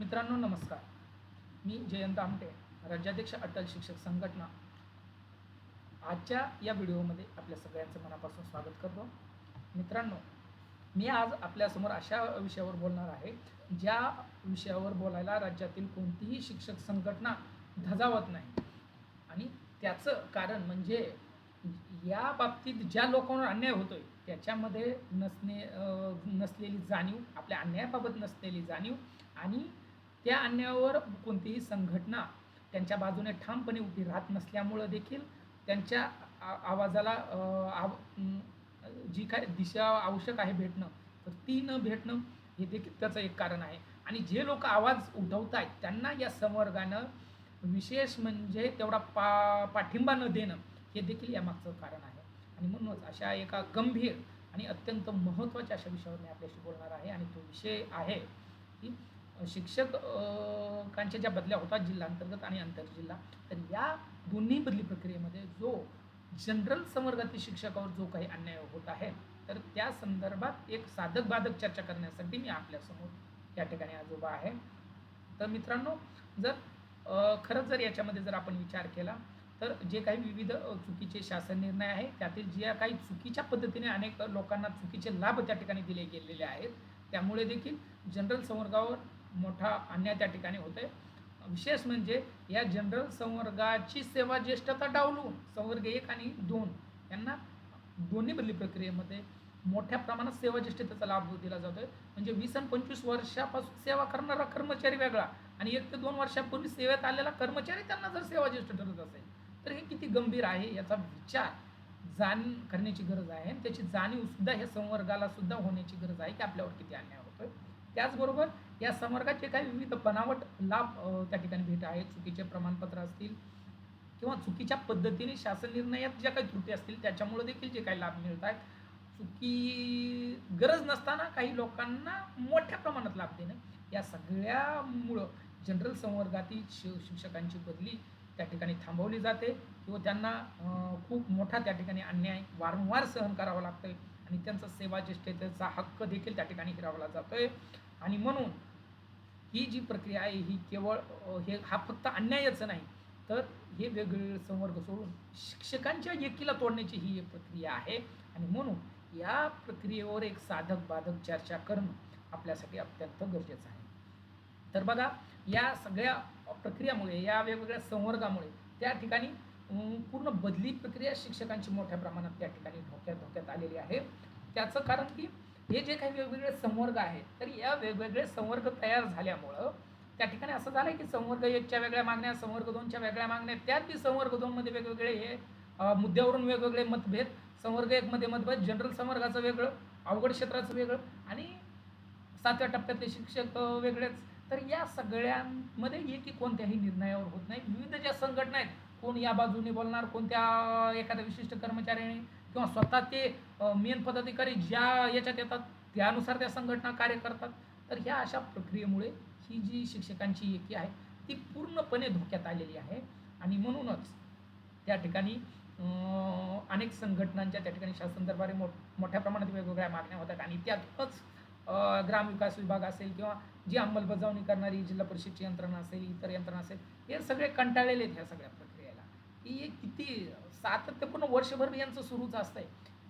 मित्रांनो नमस्कार. मी जयंत आमटे राज्याध्यक्ष अटल शिक्षक संघटना. आजच्या या व्हिडिओमध्ये आपल्या सगळ्यांचं मनापासून स्वागत करतो. मित्रांनो मी आज आपल्यासमोर अशा विषयावर बोलणार आहे ज्या विषयावर बोलायला राज्यातील कोणतीही शिक्षक संघटना धजावत नाही. आणि त्याचं कारण म्हणजे या बाबतीत ज्या लोकांवर अन्याय होतोय त्याच्यामध्ये नसणे नसलेली जाणीव आपल्या अन्यायाबाबत नसलेली जाणीव आणि त्या अन्यायावर कोणतीही संघटना त्यांच्या बाजूने ठामपणे उभी राहत नसल्यामुळं देखील त्यांच्या आ- आवाजाला आव जी काय दिशा आवश्यक आहे भेटणं तर ती न भेटणं हे देखील त्याचं एक कारण आहे. आणि जे लोक आवाज उठवत आहेत त्यांना या संवर्गानं विशेष म्हणजे तेवढा पा पाठिंबा न देणं हे देखील यामागचं कारण आहे. आणि म्हणूनच अशा एका गंभीर आणि अत्यंत महत्त्वाच्या अशा विषयावर मी आपल्याशी बोलणार आहे. आणि तो विषय आहे की शिक्षक कांच्या ज्या बदल्या होतात जिल्हा अंतर्गत आणि आंतरजिल्हा तर या दोन्ही बदली प्रक्रियेमध्ये जो जनरल संवर्गातील शिक्षकावर जो काही अन्याय होत आहे तर त्या संदर्भात एक साधक बाधक चर्चा करण्यासाठी मी आपल्यासमोर या ठिकाणी आजोबा आहे. तर मित्रांनो जर खरंच जर याच्यामध्ये जर आपण विचार केला तर जे काही विविध चुकीचे शासन निर्णय आहे त्यातील ज्या काही चुकीच्या पद्धतीने अनेक लोकांना चुकीचे लाभ त्या ठिकाणी दिले गेलेले आहेत त्यामुळे देखील जनरल संवर्गावर मोठा अन्याय त्या ठिकाणी होतोय. विशेष म्हणजे या जनरल संवर्गाची सेवा ज्येष्ठता डावलून संवर्ग एक आणि दोन यांना दोन्ही बदली प्रक्रियेमध्ये मोठ्या प्रमाणात सेवा ज्येष्ठतेचा लाभ दिला जातोय. म्हणजे वीस आणि पंचवीस वर्षापासून सेवा करणारा कर्मचारी वेगळा आणि एक ते दोन वर्षापूर्वी सेवेत आलेला कर्मचारी त्यांना जर सेवा ज्येष्ठ ठरत असेल तर हे किती गंभीर आहे याचा विचार जाण करण्याची गरज आहे. आणि त्याची जाणीव सुद्धा ह्या संवर्गाला सुद्धा होण्याची गरज आहे की आपल्यावर किती अन्याय होतोय. त्याचबरोबर या संवर्गाचे काही विविध बनावट लाभ त्या ठिकाणी भेट आहेत. चुकीचे प्रमाणपत्र असतील किंवा चुकीच्या पद्धतीने शासन निर्णयात ज्या काही त्रुटी असतील त्याच्यामुळे देखील जे काही लाभ मिळत आहेत. चुकी गरज नसताना काही लोकांना मोठ्या प्रमाणात लाभ देणं या सगळ्यामुळं जनरल संवर्गातील शि शिक्षकांची बदली त्या ठिकाणी थांबवली जाते किंवा त्यांना खूप मोठा त्या ठिकाणी अन्याय वारंवार सहन करावा लागतोय आणि त्यांचा सेवाज्येष्ठतेचा हक्क देखील त्या ठिकाणी हिरावला जातोय. आणि म्हणून ही जी प्रक्रिया आहे ही केवळ हे हा फक्त अन्यायाचं नाही तर हे वेगवेगळे संवर्ग सोडून शिक्षकांच्या एकीला तोडण्याची ही एक प्रक्रिया आहे. आणि म्हणून या प्रक्रियेवर एक साधक बाधक चर्चा करणं आपल्यासाठी अत्यंत गरजेचं आहे. तर बघा या सगळ्या प्रक्रियामुळे या वेगवेगळ्या संवर्गामुळे त्या ठिकाणी पूर्ण बदली प्रक्रिया शिक्षकांची मोठ्या प्रमाणात त्या ठिकाणी धोक्यात धोक्यात आलेली आहे. त्याचं कारण की हे जे काही वेगवेगळे संवर्ग आहेत तर या वेगवेगळे संवर्ग तयार झाल्यामुळं त्या ठिकाणी असं झालं की संवर्ग एकच्या वेगळ्या मागण्या संवर्ग दोनच्या वेगळ्या मागण्या त्यात बी संवर्ग दोनमध्ये वेगवेगळे हे मुद्द्यावरून वेगवेगळे मतभेद संवर्ग एकमध्ये मतभेद जनरल संवर्गाचं वेगळं अवघड क्षेत्राचं वेगळं आणि सातव्या टप्प्यातले शिक्षक वेगळेच. तर या सगळ्यांमध्ये एकी कोणत्याही निर्णयावर होत नाही. विविध ज्या संघटना आहेत कोण या बाजूने बोलणार कोणत्या एखाद्या विशिष्ट कर्मचाऱ्याने किंवा स्वतः ते मेन पदाधिकारी ज्या याच्यात येतात त्यानुसार त्या संघटना कार्य करतात. तर ह्या अशा प्रक्रियेमुळे ही जी शिक्षकांची एकी आहे ती पूर्णपणे धोक्यात आलेली आहे. आणि म्हणूनच त्या ठिकाणी अनेक संघटनांच्या त्या ठिकाणी शासन दरबारी मोठ मोठ्या प्रमाणात वेगवेगळ्या मागण्या होतात. आणि त्यातूनच ग्रामविकास विभाग असेल किंवा जी अंमलबजावणी करणारी जिल्हा परिषदची यंत्रणा असेल इतर यंत्रणा असेल हे सगळे कंटाळलेले आहेत ह्या सगळ्या प्रक्रियेला. की हे किती सातत्यपूर्ण वर्षभर यांचं सुरूच असतंय.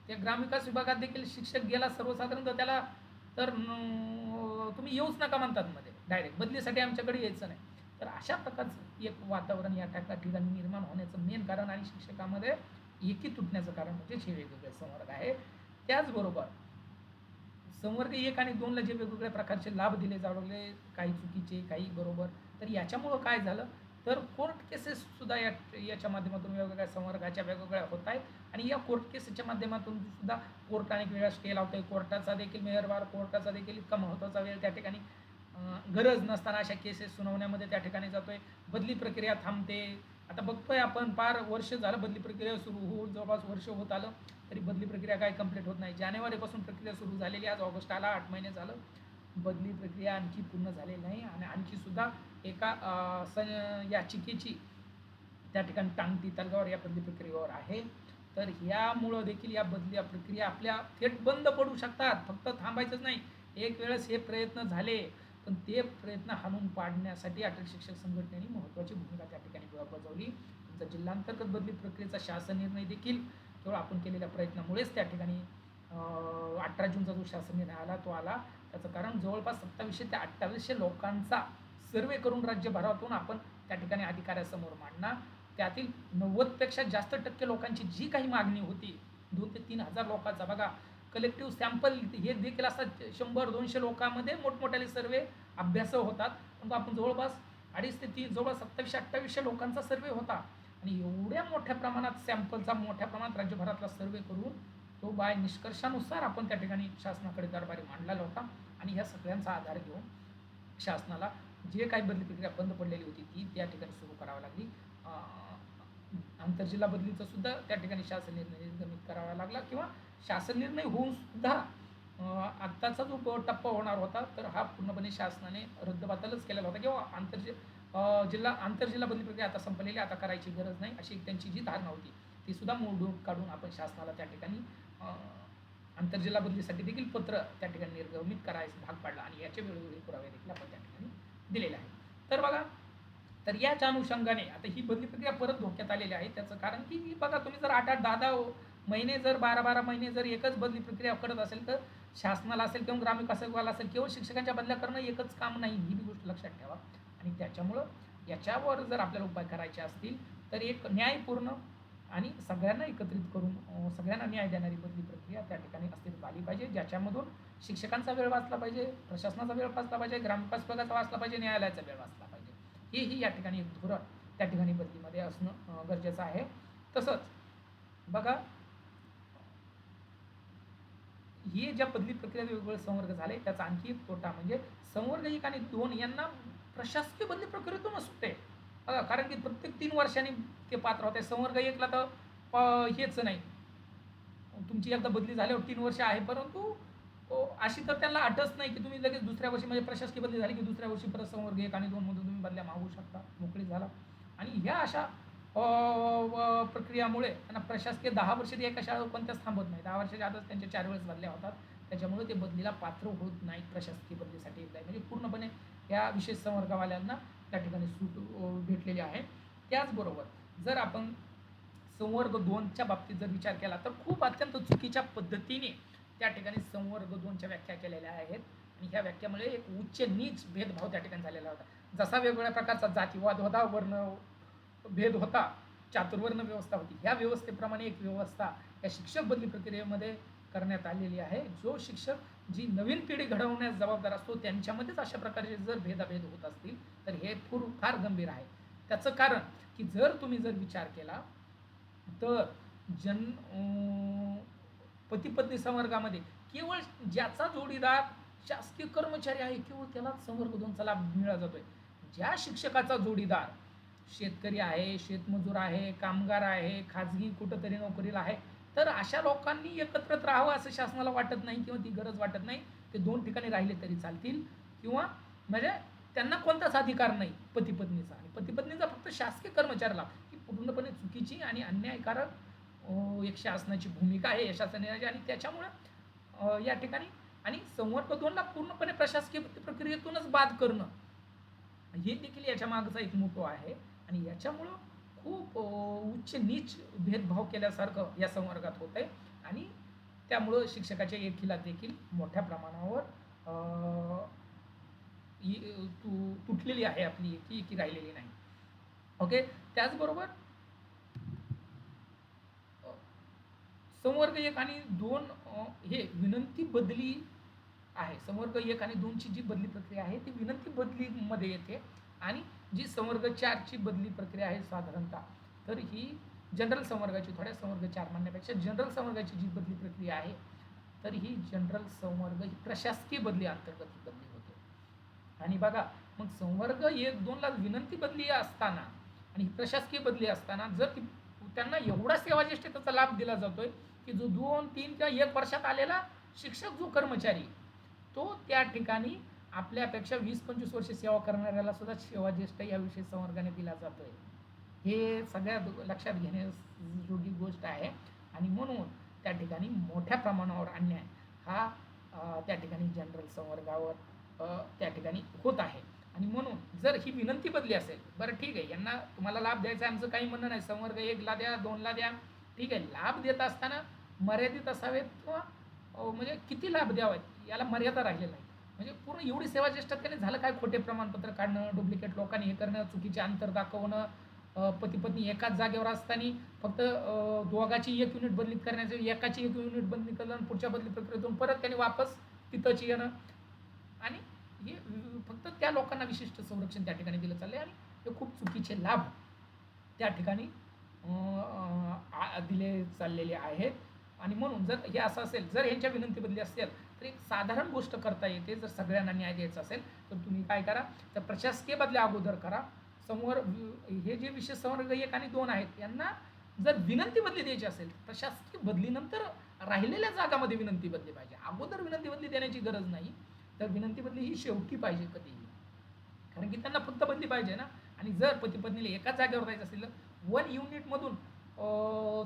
त्या ग्रामविकास विभागात देखील शिक्षक गेला सर्वसाधारणतः त्याला तर तुम्ही येऊच नका म्हणतात मध्ये. डायरेक्ट बदलीसाठी आमच्याकडे यायचं नाही. तर अशा प्रकारचं एक वातावरण या ठिका- ठिकाणी निर्माण होण्याचं मेन कारण आणि शिक्षकामध्ये एकी तुटण्याचं कारण म्हणजे हे वेगवेगळे संवर्ग आहे त्याचबरोबर संवर्ग एक आणि दोनला जे वेगवेगळ्या प्रकारचे लाभ दिले जावले काही चुकीचे काही बरोबर. तर याच्यामुळं काय झालं? तर कोर्ट केसेससुद्धा या याच्या माध्यमातून वेगवेगळ्या संवर्गाच्या वेगवेगळ्या होत आहेत. आणि या कोर्ट केसेसच्या माध्यमातून सुद्धा कोर्ट अनेक वेळा स्टे लावतोय. कोर्टाचा देखील मेहरबार कोर्टाचा देखील इतका महत्त्वाचा वेळ त्या ठिकाणी गरज नसताना अशा केसेस सुनावण्यामध्ये त्या ठिकाणी जातोय. बदली प्रक्रिया थांबते. आता बघतोय आपण फार वर्ष झालं बदली प्रक्रिया सुरू होऊन जवळपास वर्ष होत आलं तरी बदली प्रक्रिया काय कंप्लीट होत नाही. जानेवारीपासून प्रक्रिया सुरू झालेली आज ऑगस्ट आला आठ महिने झालं. बदली प्रक्रिया आणखी पूर्ण झालेली नाही. आणि आणखी सुद्धा एका स याचिकेची त्या ठिकाणी टांगती तलगावर या बदली प्रक्रियेवर आहे. तर ह्यामुळं देखील या बदली प्रक्रिया आपल्या थेट बंद पडू शकतात. फक्त थांबायचंच नाही. एक वेळेस हे प्रयत्न झाले पण ते प्रयत्न हाणून पाडण्यासाठी अटल शिक्षक संघटनेने महत्त्वाची भूमिका त्या ठिकाणी बजावली. तुमचा जिल्हांतर्गत बदली प्रक्रियेचा शासन निर्णय देखील केवळ आपण केलेल्या प्रयत्नामुळेच त्या ठिकाणी अठरा जूनचा जो शासन निर्णय आला तो आला. त्याचं कारण जवळपास सत्तावीसशे ते अठ्ठावीसशे लोकांचा सर्वे करून राज्यभरातून आपण त्या ठिकाणी अधिकाऱ्यासमोर मांडणार. त्यातील नव्वदपेक्षा जास्त टक्के लोकांची जी काही मागणी होती दोन ते तीन हजार लोकांचा बघा कलेक्टिव्ह सॅम्पल हे देखील असतात शंभर दोनशे लोकांमध्ये मोठमोठ्याले सर्वे अभ्यास होतात. परंतु आपण जवळपास अडीच ते तीन जवळपास सत्तावीसशे अठ्ठावीसशे लोकांचा सर्वे होता. आणि एवढ्या मोठ्या प्रमाणात सॅम्पलचा मोठ्या प्रमाणात राज्यभरातला सर्वे करून तो बाय निष्कर्षानुसार आपण त्या ठिकाणी शासनाकडे दरबारी मांडलेला होता. आणि ह्या सगळ्यांचा आधार घेऊन शासनाला जे काही बदली प्रक्रिया बंद पडलेली होती ती त्या ठिकाणी सुरू करावी लागली. आंतरजिल्हा बदलीचा सुद्धा त्या ठिकाणी शासन निर्णय निर्गमित करावा लागला किंवा शासन निर्णय होऊन सुद्धा आत्ताचा जो टप्पा होणार होता तर हा पूर्णपणे शासनाने रद्दबातलच केलेला होता किंवा आंतरजि जिल्हा आंतरजिल्हा बदली प्रक्रिया आता संपलेली आता करायची गरज नाही अशी त्यांची जी धारणा होती ती सुद्धा मोडून काढून आपण शासनाला त्या ठिकाणी आंतरजिल्हा बदलीसाठी देखील पत्र त्या ठिकाणी निर्गमित करायचं भाग पाडला आणि याचे वेळोवेळी पुरावे देखील आपण त्या ठिकाणी दिलेलं आहे. तर बघा तर याच्या अनुषंगाने आता ही बदली प्रक्रिया परत धोक्यात आलेली आहे. त्याचं कारण की बघा तुम्ही जर आठ आठ दहा दहा महिने जर बारा बारा महिने जर एकच बदली प्रक्रिया करत असेल तर शासनाला असेल किंवा ग्रामविकास विभागाला असेल केवळ शिक्षकांच्या बदल्या करणं एकच काम नाही ही बी गोष्ट लक्षात ठेवा. आणि त्याच्यामुळं याच्यावर जर आपल्याला उपाय करायचे असतील तर एक न्यायपूर्ण आणि सगळ्यांना एकत्रित करून सगळ्यांना न्याय देणारी बदली प्रक्रिया त्या ठिकाणी अस्तित्वात आली पाहिजे ज्याच्यामधून शिक्षकांचा वेळ वाचला पाहिजे प्रशासनाचा वेळ वाचला पाहिजे ग्रामविकास विभागाचा वाचला पाहिजे न्यायालयाचा वेळ वाचला पाहिजे. हेही या ठिकाणी एक धोरण त्या ठिकाणी बदलीमध्ये असणं गरजेचं आहे. तसंच बघा हे ज्या बदली प्रक्रिया वेगवेगळे संवर्ग झाले त्याचा आणखी एक तोटा म्हणजे संवर्ग एक आणि दोन यांना प्रशासकीय बदली प्रक्रियेतून सुटते बघा कारण की प्रत्येक तीन वर्षांनी ते पात्र होते. संवर्ग एकला तर हेच नाही. तुमची एकदा बदली झाल्यावर तीन वर्ष आहे परंतु हो, अशी तर त्यांना अटच नाही की तुम्ही लगेच दुसऱ्या वर्षी म्हणजे प्रशासकीय बदली झाली की दुसऱ्या वर्षी परत संवर्ग एक आणि दोन मधून तुम्ही बदल्या मागू शकता मोकळी झाला. आणि ह्या अशा व- प्रक्रियामुळे त्यांना प्रशासकीय दहा वर्ष ते एका शाळेवर कोणत्याच थांबत नाही. दहा वर्षाच्या आतच त्यांच्या चार वेळेस बदल्या होतात. त्याच्यामुळे ते बदलीला पात्र होत नाही प्रशासकीय बदलीसाठी एकदा. म्हणजे पूर्णपणे या विशेष संवर्गवाल्यांना त्या ठिकाणी सूट भेटलेली आहे. त्याचबरोबर जर आपण संवर्ग दोनच्या बाबतीत जर विचार केला तर खूप अत्यंत चुकीच्या पद्धतीने त्या ठिकाणी संवर्ग दोनच्या व्याख्या केलेल्या आहेत. आणि ह्या व्याख्यामुळे एक उच्च नीच भेदभाव त्या ठिकाणी झालेला होता. जसा वेगवेगळ्या प्रकारचा जातीवाद होता वर्ण भेद होता चातुर्वर्ण व्यवस्था होती. ह्या व्यवस्थेप्रमाणे एक व्यवस्था या शिक्षक बदली प्रक्रियेमध्ये करण्यात आलेली आहे. जो शिक्षक जी नवीन पिढी घडवण्यास जबाबदार असतो त्यांच्यामध्येच अशा प्रकारचे जर भेदाभेद होत असतील तर हे पूर फार गंभीर आहे. त्याचं कारण की जर तुम्ही जर विचार केला तर जन पतीपत्नी संवर्गामध्ये. केवळ ज्याचा जोडीदार शासकीय कर्मचारी आहे केवळ त्यालाच संवर्ग दोनचा लाभ मिळाला जातोय. ज्या शिक्षकाचा जोडीदार शेतकरी आहे शेतमजूर आहे कामगार आहे खाजगी कुठंतरी नोकरीला आहे तर अशा लोकांनी एकत्रच राहावं असं शासनाला वाटत नाही किंवा ती गरज वाटत नाही. ते दोन ठिकाणी राहिले तरी चालतील. किंवा म्हणजे त्यांना कोणताच अधिकार नाही पतीपत्नीचा. आणि पतीपत्नीचा फक्त शासकीय कर्मचारी लाभ ही पूर्णपणे चुकीची आणि अन्यायकारक एक शासनाची भूमिका आहे या शासनाची आणि त्याच्यामुळं या ठिकाणी आणि संवर्ग दोनला पूर्णपणे प्रशासकीय प्रक्रियेतूनच बाद करणं हे देखील याच्या मागचा एक मोठो आहे. आणि याच्यामुळं खूप उच्च नीच भेदभाव केल्यासारखं या संवर्गात होत आहे आणि त्यामुळं शिक्षकाच्या एकीला देखील मोठ्या प्रमाणावर तु तुटलेली आहे आपली एकी एकी राहिलेली नाही. ओके? त्याचबरोबर संवर्ग एक आणि दोन हे विनंती बदली आहे. संवर्ग एक आणि दोनची जी बदली प्रक्रिया आहे ती विनंती बदलीमध्ये येते आणि जी संवर्ग चारची बदली प्रक्रिया आहे साधारणतः तर ही जनरल संवर्गाची थोड्या संवर्ग चार म्हणण्यापेक्षा जनरल संवर्गाची जी बदली प्रक्रिया आहे तर ही जनरल संवर्ग ही प्रशासकीय बदली अंतर्गत ही बदली होते. आणि बघा मग संवर्ग एक दोनला विनंती बदली असताना आणि ही प्रशासकीय बदली असताना जर ती त्यांना एवढा सेवाज्येष्ठतेचा लाभ दिला जातोय की जो दोन तीन किंवा एक वर्षात आलेला शिक्षक जो कर्मचारी तो त्या ठिकाणी आपल्यापेक्षा वीस पंचवीस वर्ष सेवा करणाऱ्याला सुद्धा सेवा ज्येष्ठ या विषयी संवर्गाने दिला जातोय. हे सगळ्यात लक्षात घेण्याजोगी गोष्ट आहे. आणि म्हणून त्या ठिकाणी मोठ्या प्रमाणावर अन्याय हा त्या ठिकाणी जनरल संवर्गावर त्या ठिकाणी होत आहे. आणि म्हणून जर ही विनंती बदली असेल बरं ठीक आहे यांना तुम्हाला लाभ द्यायचा आहे आमचं काही म्हणणं नाही. संवर्ग एकला द्या दोनला द्या ठीक आहे. लाभ देत असताना मर्यादित असावेत किंवा म्हणजे किती लाभ द्यावेत याला मर्यादा राहिलेला आहे. म्हणजे पूर्ण एवढी सेवा ज्येष्ठात त्याने झालं काय खोटे प्रमाणपत्र काढणं डुप्लिकेट लोकांनी हे करणं चुकीचे अंतर दाखवणं पती पत्नी एकाच जागेवर असताना फक्त दोघाची एक युनिट बदली करण्याचे एकाची एक युनिट बदली करणं पुढच्या बदली प्रक्रियेतून परत त्यांनी वापस तिथंच येणं. आणि हे फक्त त्या लोकांना विशिष्ट संरक्षण त्या ठिकाणी दिलं चाललं आणि हे खूप चुकीचे लाभ त्या ठिकाणी आ- दिले चाललेले आहेत. आणि म्हणून जर हे असं असेल जर यांच्या विनंती बदली असेल तर एक साधारण गोष्ट करता येते. जर सगळ्यांना न्याय द्यायचा असेल तर तुम्ही काय करा तर प्रशासकीय बदल्या अगोदर करा. समोर हे जे विशेष संवर्ग एक आणि दोन आहेत यांना जर विनंती बदली द्यायची असेल प्रशासकीय बदलीनंतर राहिलेल्या जागामध्ये विनंती बदली पाहिजे. अगोदर विनंती बदली देण्याची गरज नाही तर विनंती बदली ही शेवटी पाहिजे कधीही. कारण की त्यांना फक्त बदली पाहिजे ना. आणि जर पती पत्नीला एकाच जागेवर जायचं असेल तर वन युनिटमधून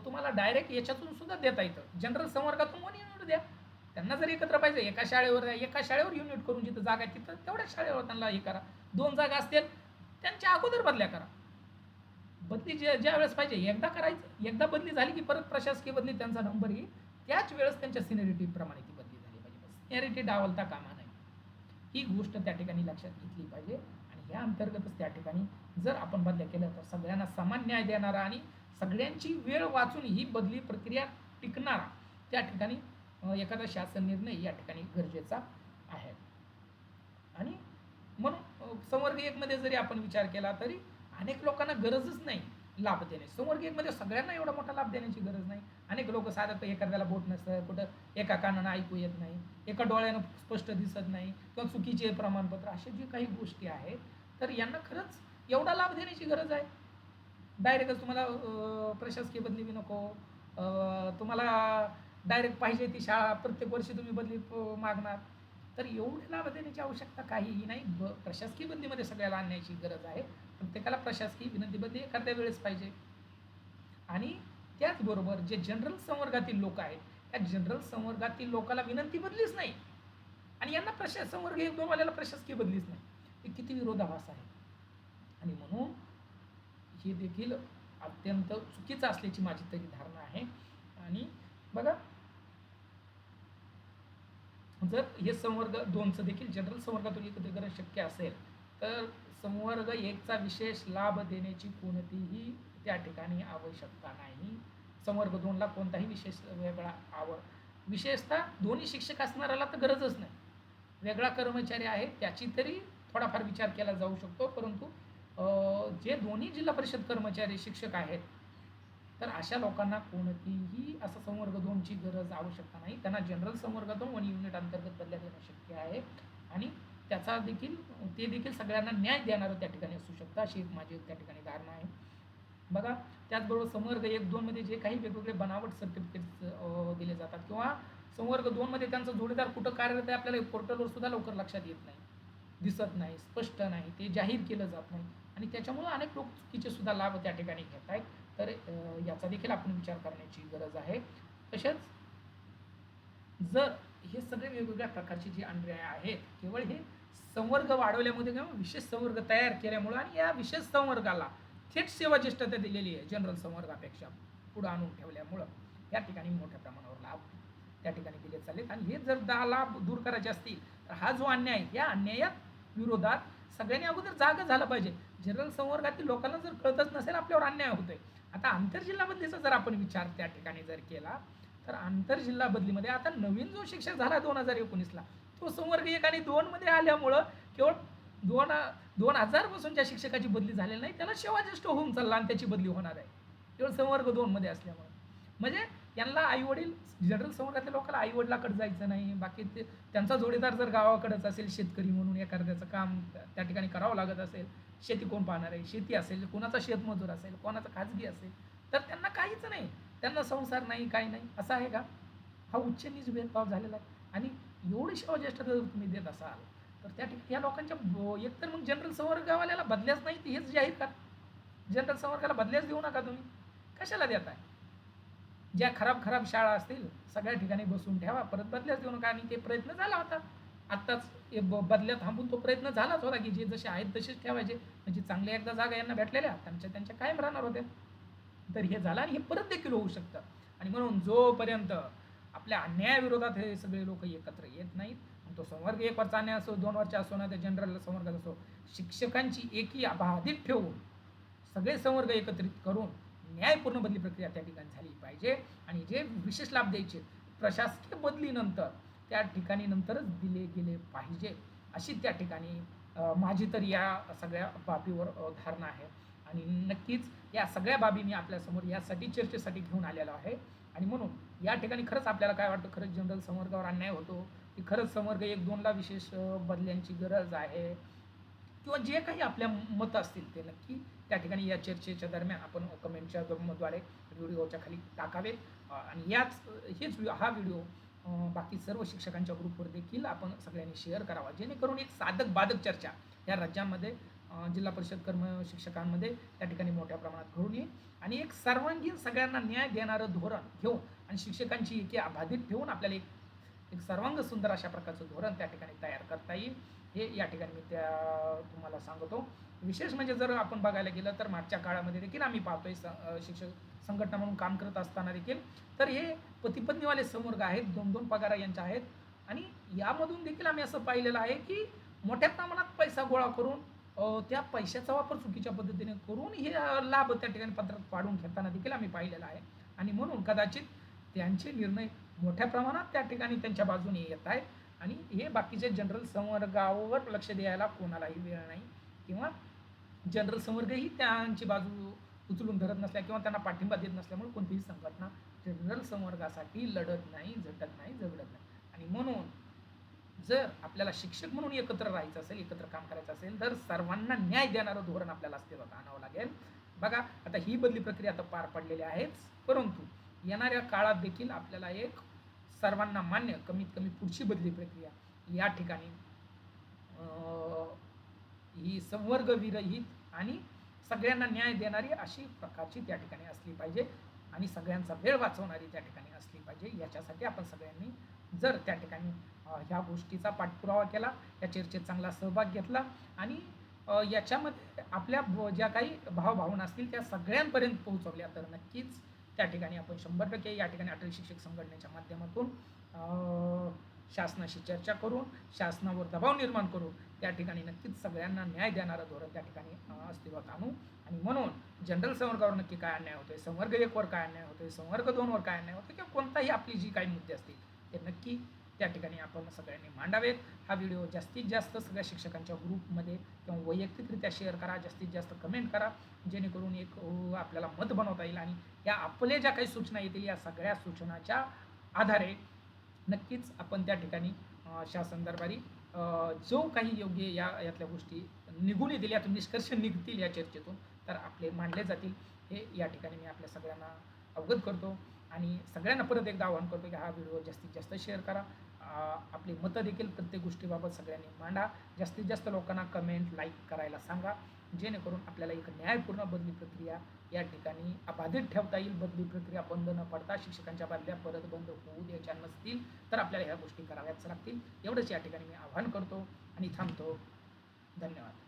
तुम्हाला डायरेक्ट याच्यातून सुद्धा देता येतं. जनरल संवर्गातून वन युनिट द्या. त्यांना जर एकत्र पाहिजे एका शाळेवर द्या एका शाळेवर युनिट करून जिथं जागा आहे तिथं तेवढ्याच शाळेवर त्यांना हे करा. दोन जागा असतील त्यांच्या अगोदर बदल्या करा. बदली ज्या ज्या वेळेस पाहिजे एकदा करायचं. एकदा बदली झाली की परत प्रशासकीय बदली त्यांचा नंबर येईल. त्याच वेळेस त्यांच्या सिनियरिटीप्रमाणे ती बदली झाली पाहिजे. सिनियरिटी डावलता कामा नाही ही गोष्ट त्या ठिकाणी लक्षात घेतली पाहिजे. आणि या अंतर्गतच त्या ठिकाणी जर आपण बदल्या केल्या तर सगळ्यांना समान न्याय देणारा आणि सगळ्यांची वेळ वाचून ही बदली प्रक्रिया टिकणार. त्या ठिकाणी एखादा शासन निर्णय या ठिकाणी गरजेचा आहे. आणि म्हणून संवर्ग एकमध्ये जरी आपण विचार केला तरी अनेक लोकांना गरजच नाही लाभ देणे. समोर एकमध्ये सगळ्यांना एवढा मोठा लाभ देण्याची गरज नाही. अनेक लोक साधं एखाद्याला बोट नसतं कुठं एका कानानं ऐकू येत नाही एका डोळ्यानं स्पष्ट दिसत नाही किंवा चुकीचे प्रमाणपत्र अशा जे काही गोष्टी आहेत तर यांना खरंच एवढा लाभ देण्याची गरज आहे. डायरेक्टच तुम्हाला प्रशासकीय बदली बी नको. तुम्हाला डायरेक्ट पाहिजे ती शाळा प्रत्येक वर्षी तुम्ही बदली मागणार. तर एवढे लाभ देण्याची आवश्यकता काहीही नाही. ब प्रशासकीय बदलीमध्ये सगळ्याला आणण्याची गरज आहे. प्रत्येकाला प्रशासकीय विनंती बदली एखाद्या वेळेस पाहिजे. आणि त्याचबरोबर जे जनरल संवर्गातील लोक आहेत त्या जनरल संवर्गातील लोकाला विनंती बदलीच नाही. आणि यांना प्रशा संवर्ग एकदम प्रशासकीय बदलीच नाही. हे किती विरोधाभास आहे. आणि म्हणून ही देखील अत्यंत चुकीचं असल्याची माझी तरी धारणा आहे. आणि बघा जर हे संवर्ग दोनचं देखील जनरल संवर्गातून एकत्रीकरण शक्य असेल तर संवर्ग एकचा विशेष लाभ देण्याची कोणतीही त्या ठिकाणी आवश्यकता नाही. संवर्ग दोनला कोणताही विशेष वेगळा आवड विशेषतः दोन्ही शिक्षक असणाऱ्याला तर गरजच नाही. वेगळा कर्मचारी आहे त्याची तरी थोडाफार विचार केला जाऊ शकतो परंतु जे दोन्ही जिल्हा परिषद कर्मचारी शिक्षक आहेत तर अशा लोकांना कोणतीही असं संवर्ग दोनची गरज आवश्यकता नाही. त्यांना जनरल संवर्गातून वन युनिट अंतर्गत बदल्या देणं शक्य आहे. आणि त्याचा देखील ते देखील सगळ्यांना न्याय देणारं त्या ठिकाणी असू शकतं अशी एक माझी त्या ठिकाणी धारणा आहे. बघा त्याचबरोबर संवर्ग एक दोनमध्ये जे काही वेगवेगळे बनावट सर्टिफिकेट्स दिले जातात किंवा संवर्ग दोनमध्ये त्यांचा जोडीदार कुठं कार्यरत आहे आपल्याला पोर्टलवर सुद्धा लवकर लक्षात येत नाही दिसत नाही स्पष्ट नाही ते जाहीर केलं जात नाही. आणि त्याच्यामुळं अनेक लोक चुकीचे सुद्धा लाभ त्या ठिकाणी घेत आहेत तर याचा देखील आपण विचार करण्याची गरज आहे. तसेच जर हे सगळे वेगवेगळ्या प्रकारचे जे अन्याय आहेत केवळ हे संवर्ग वाढवल्यामध्ये किंवा विशेष संवर्ग तयार केल्यामुळं आणि या विशेष संवर्गाला थेट सेवा ज्येष्ठता दिलेली आहे जनरल संवर्गापेक्षा पुढं आणून ठेवल्यामुळं या ठिकाणी मोठ्या प्रमाणावर लाभ त्या ठिकाणी दिले चाललेत. आणि हे जर दहा लाभ दूर करायचे असतील तर हा जो अन्याय या अन्यायात विरोधात सगळ्यांनी अगोदर जागा झालं पाहिजे. जनरल संवर्गातील लोकांना जर कळतच नसेल आपल्यावर अन्याय होतोय. आता आंतरजिल्हा बदलीचा जर आपण विचार त्या ठिकाणी जर केला तर आंतरजिल्हा बदलीमध्ये आता नवीन जो शिक्षक झाला दोन हजार एकोणीसला तो संवर्ग एक आणि दोनमध्ये आल्यामुळं केवळ दोन दोन हजारपासून ज्या शिक्षकाची बदली झालेली नाही त्याला शेवाज्येष्ठ होऊन चालला आणि त्याची बदली होणार आहे. केवळ संवर्ग दोनमध्ये असल्यामुळं. म्हणजे यांना आईवडील जनरल संवर्गातल्या लोकांना आईवडिलाकडे जायचं नाही बाकी ते त्यांचा जोडीदार जर गावाकडेच असेल शेतकरी म्हणून एखाद्याचं काम त्या ठिकाणी करावं लागत असेल शेती कोण पाहणार आहे? शेती असेल कोणाचा शेतमजूर असेल कोणाचा खाजगी असेल तर त्यांना काहीच नाही. त्यांना संसार नाही काही नाही. असं आहे का? हा उच्च नीच भेदभाव झालेला आहे. आणि एवढी सेवा जर तुम्ही देत असाल तर त्या ठिकाणी या लोकांच्या एकतर मग जनरल संवर्गावाल्याला बदल्याच नाही ते हेच जाहीर का जनरल संवर्गाला बदल्याच देऊ नका तुम्ही. कशाला देताय? ज्या खराब खराब शाळा असतील सगळ्या ठिकाणी बसून ठेवा. परत बदल्याच देऊ नका. आणि ते प्रयत्न झाला होता. आत्ताच हे ब बदल्या थांबून तो प्रयत्न झालाच होता की जे जसे आहेत तसेच ठेवायचे. म्हणजे चांगल्या एकदा जागा यांना भेटलेल्या त्यांच्या त्यांच्या कायम राहणार होत्या. तर हे झालं आणि हे परत देखील होऊ शकतं. आणि म्हणून जोपर्यंत आपल्या अन्यायाविरोधात हे सगळे लोक एकत्र येत नाहीत तो संवर्ग एक वरचा अन्याय असो दोन वरचा असो ना त्या जनरल संवर्गात असो शिक्षकांची एकी बाधित ठेवून सगळे संवर्ग एकत्रित करून न्यायपूर्ण बदली प्रक्रिया त्या ठिकाणी झाली पाहिजे. आणि जे विशेष लाभ द्यायचे प्रशासकीय बदलीनंतर त्या ठिकाणी नंतरच दिले गेले पाहिजे अशी त्या ठिकाणी माझी तर या सगळ्या बाबीवर धारणा आहे. आणि नक्कीच या सगळ्या बाबी मी आपल्यासमोर यासाठी चर्चेसाठी घेऊन आलेलो आहे. आणि म्हणून या ठिकाणी खरंच आपल्याला काय वाटतं खरंच जनरल संवर्गावर अन्याय होतो की खरंच संवर्ग एक दोनला विशेष बदल्यांची गरज आहे? किंवा जे काही आपल्या मतं असतील ते नक्की त्या ठिकाणी या चर्चेच्या दरम्यान आपण कमेंटच्या द्वारे व्हिडिओच्या खाली टाकावेत. आणि याच हेच हा व्हिडिओ बाकी सर्व शिक्षकांच्या ग्रुपवर देखील आपण सगळ्यांनी शेअर करावा. जेणेकरून एक साधक बाधक चर्चा या राज्यामध्ये जिल्हा परिषद कर्म शिक्षकांमध्ये त्या ठिकाणी मोठ्या प्रमाणात घडून येईल. आणि एक सर्वांगीण सगळ्यांना न्याय देणारं धोरण घेऊन आणि शिक्षकांची एकी अबाधित ठेवून आपल्याला एक एक सर्वांग सुंदर अशा प्रकारचं धोरण त्या ठिकाणी तयार करता येईल. हे या ठिकाणी मी त्या तुम्हाला सांगतो. विशेष म्हणजे जर आपण बघायला गेलं तर मागच्या काळामध्ये देखील आम्ही पाहतोय स- शिक्षक संघटना म्हणून काम करत असताना देखील. तर हे पतीपत्नीवाले संवर्ग आहेत दोन दोन पगार यांच्या आहेत. आणि यामधून देखील आम्ही असं पाहिलेलं आहे की मोठ्या प्रमाणात पैसा गोळा करून त्या पैशाचा वापर चुकीच्या पद्धतीने करून हे लाभ त्या ठिकाणी पत्रात पाडून घेताना देखील आम्ही पाहिलेला आहे. आणि म्हणून कदाचित त्यांचे निर्णय मोठ्या प्रमाणात त्या ठिकाणी त्यांच्या बाजूने येत आहेत. आणि हे बाकीचे जनरल संवर्गावर लक्ष द्यायला कोणालाही वेळ नाही. किंवा जनरल संवर्गही त्यांची बाजू उचलून धरत नसल्या किंवा त्यांना पाठिंबा देत नसल्यामुळे कोणतीही संघटना जनरल संवर्गासाठी लढत नाही झटत नाही झगडत नाही. आणि म्हणून जर आपल्याला शिक्षक म्हणून एकत्र राहायचं असेल एकत्र काम करायचं असेल तर सर्वांना न्याय देणारं धोरण आपल्याला अस्तित्वात आणावं लागेल. बघा आता ही बदली प्रक्रिया आता पार पडलेली आहेच. परंतु येणाऱ्या काळात देखील आपल्याला एक सर्वांना मान्य कमीत कमी पुढची बदली प्रक्रिया या ठिकाणी ही संवर्ग विरहित आणि सगळ्यांना न्याय देणारी अशी प्रकारची त्या ठिकाणी असली पाहिजे आणि सगळ्यांचा वेळ वाचवणारी त्या ठिकाणी असली पाहिजे. याच्यासाठी आपण सगळ्यांनी जर त्या ठिकाणी ह्या गोष्टीचा पाठपुरावा केला या चर्चेत चांगला सहभाग घेतला आणि याच्यामध्ये आपल्या ज्या काही भावभावना असतील त्या सगळ्यांपर्यंत पोहोचवल्या तर नक्कीच त्या ठिकाणी आपण शंभर टक्के या ठिकाणी अटल शिक्षक संघटनेच्या माध्यमातून शासनाशी चर्चा करून शासनावर दबाव निर्माण करून त्या ठिकाणी नक्कीच सगळ्यांना न्याय देणारं धोरण त्या ठिकाणी अस्तित्वात आणू. आणि म्हणून जनरल संवर्गावर नक्की काय अन्याय होतोय? संवर्ग एकवर काय अन्याय होतोय? संवर्ग दोनवर काय अन्याय होतोय? किंवा कोणताही आपली जी काही मुद्दे असतील ते नक्की त्या ठिकाणी आपण सगळ्यांनी मांडावेत. हा व्हिडिओ जास्तीत जास्त सगळ्या शिक्षकांच्या ग्रुपमध्ये किंवा वैयक्तिकरित्या शेअर करा जास्तीत जास्त कमेंट करा जेणेकरून एक आपल्याला मत बनवता येईल. आणि या आपले ज्या काही सूचना येतील या सगळ्या सूचनाच्या आधारे नक्कीच आपण त्या ठिकाणी शासन दरबारी जो काही योग्य या यातल्या गोष्टी निघून येतील यातून निष्कर्ष निघतील या चर्चेतून तर आपले मांडले जातील हे या ठिकाणी मी आपल्या सगळ्यांना अवगत करतो. आणि सगळ्यांना परत एकदा आवाहन करतो की हा व्हिडिओ जास्तीत जास्त शेअर करा. आपली मतं देखील प्रत्येक गोष्टीबाबत सगळ्यांनी मांडा. जास्तीत जास्त लोकांना कमेंट लाईक करायला सांगा. जेणेकरून आपल्याला एक न्यायपूर्ण बदली प्रक्रिया या ठिकाणी अबाधित ठेवता येईल. बदली प्रक्रिया बंद न पडता शिक्षकांच्या बदल्या परत बंद होऊ द्यायच्या नसतील तर आपल्याला ह्या गोष्टी कराव्याच लागतील. एवढंच या ठिकाणी मी आवाहन करतो आणि थांबतो. धन्यवाद.